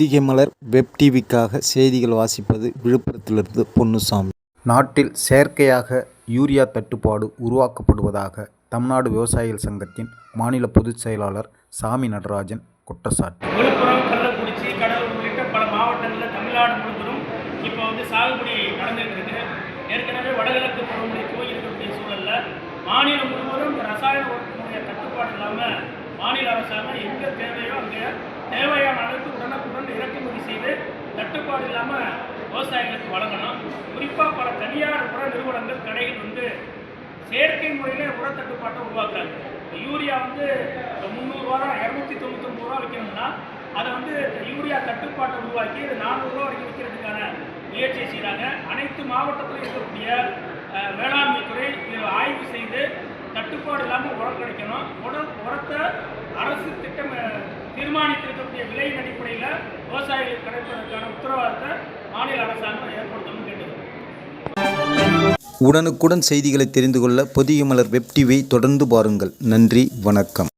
பொதிகை மலர் web டிவிக்காக செய்திகள் வாசிப்பது விழுப்புரத்திலிருந்து பொன்னுசாமி. நாட்டில் செயற்கையாக யூரியா தட்டுப்பாடு உருவாக்கப்படுவதாக தமிழ்நாடு விவசாயிகள் சங்கத்தின் மாநில பொதுச் செயலாளர் சாமி நடராஜன் குற்றச்சாட்டு. விழுப்புரம் கள்ளக்குறிச்சி கடலூர் உள்ளிட்ட பல மாவட்டங்களில் தமிழ்நாடு முழுவதும் இப்போ வந்து சாகுபடி நடந்துகிட்டு இருக்கு. ஏற்கனவே வடகிழக்கு பருவமழை துவங்கியிருக்கக்கூடிய சூழலில் மாநிலம் முழுவதும் இந்த ரசாயன உரத்தினுடைய கட்டுப்பாடு இல்லாமல் மாநில அரசாங்கம் எங்கே தேவையோ அங்கே தேவையான அளவுக்கு உடனுக்குடன் இறக்குமதி செய்து தட்டுப்பாடு இல்லாமல் விவசாயிகளுக்கு வழங்கணும். குறிப்பாக பல தனியார் உர நிறுவனங்கள் கடைகள் வந்து செயற்கை முறையில் உரத்தட்டுப்பாட்டை உருவாக்குறாங்க. யூரியா வந்து முந்நூறுரூவா இரநூத்தி தொண்ணூத்தொம்பது ரூபா விற்கணும்னா அதை வந்து யூரியா தட்டுப்பாட்டை உருவாக்கி அது நானூறுரூவா வரைக்கும் விற்கிறதுக்கான முயற்சியை செய்கிறாங்க அனைத்து மாவட்டத்திலும் இருக்கக்கூடிய வேளாண்மை துறை இதில் ஆய்வு செய்து தட்டுப்பாடு இல்லாமல் உரம் கிடைக்கணும். உரம் உரத்தை அரசு திட்டம் தீர்மானித்திருக்கக்கூடிய விலையின் அடிப்படையில் விவசாயிகளுக்கு கிடைப்பதற்கான உத்தரவாதத்தை மாநில அரசாங்கம் ஏற்படுத்தணும்னு கேட்டுக்கிறோம். உடனுக்குடன் செய்திகளை தெரிந்து கொள்ள பொதிய மலர் வெப் டிவியை தொடர்ந்து பாருங்கள். நன்றி வணக்கம்.